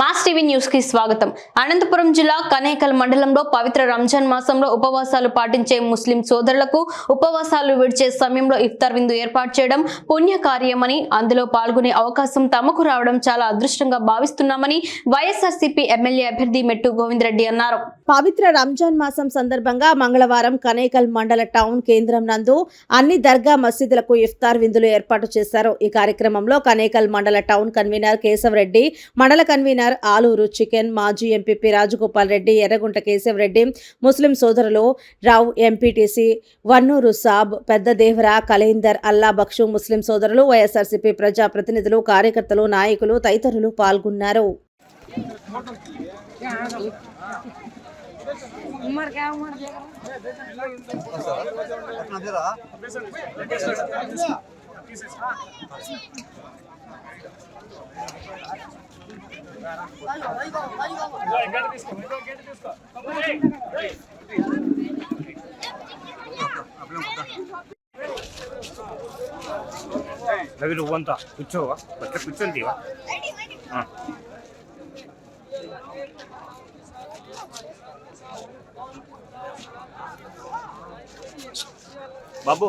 Mass TV న్యూస్కి స్వాగతం. అనంతపురం జిల్లా కనేకల్ మండలంలో పవిత్ర రంజాన్ మాసంలో ఉపవాసాలు పాటించే ముస్లిం సోదరులకు ఉపవాసాలు విడిచే సమయంలో ఇఫ్తార్ విందు ఏర్పాటు చేయడం పుణ్యకార్యమని అందులో పాల్గొనే అవకాశం తమకు రావడం చాలా అదృష్టంగా భావిస్తున్నామని వైఎస్ఆర్సీపీ ఎమ్మెల్యే అభ్యర్థి మెట్టు గోవిందరెడ్డి అన్నారు. పవిత్ర రంజాన్ మాసం సందర్భంగా మంగళవారం కనేకల్ మండల టౌన్ కేంద్రం నందు అన్ని దర్గా మసీదులకు ఇఫ్తార్ విందులు ఏర్పాటు చేశారు. ఈ కార్యక్రమంలో కనేకల్ మండల టౌన్ కన్వీనర్ కేశవరెడ్డి మండల కన్వీనర్ ఆలూరు చికెన్ మాజీ ఎంపీపీ రాజగోపాల్ రెడ్డి ఎర్రగుంట కేశవరెడ్డి ముస్లిం సోదరులు రావు ఎంపీటీసీ వన్నూరు సాబ్ పెద్ద దేవర కలేందర్ అల్లా బక్షు ముస్లిం సోదరులు వైఎస్ఆర్సీపీ ప్రజా ప్రతినిధులు కార్యకర్తలు నాయకులు తదితరులు పాల్గొన్నారు. రవి నువ్వంతా కూర్చోవా? బట్ట కూర్చొని బాబు.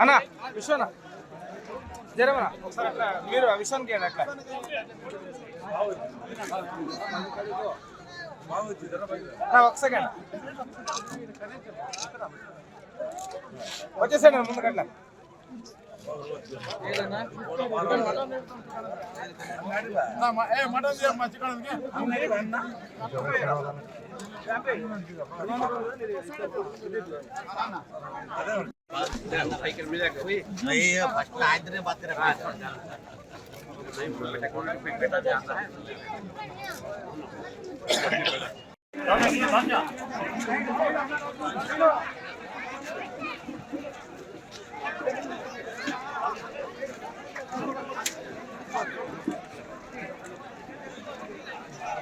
అన్నా విశ్వనా? జరమనా ఒకసారి అట్లా మీరు ఆ విశ్వానికి అట్లా ఒక సెకండ్ వచ్చేసాడు ముందు కట్ల మటన్ చేయమ్మా చికెన్ అదే పైకి మీద है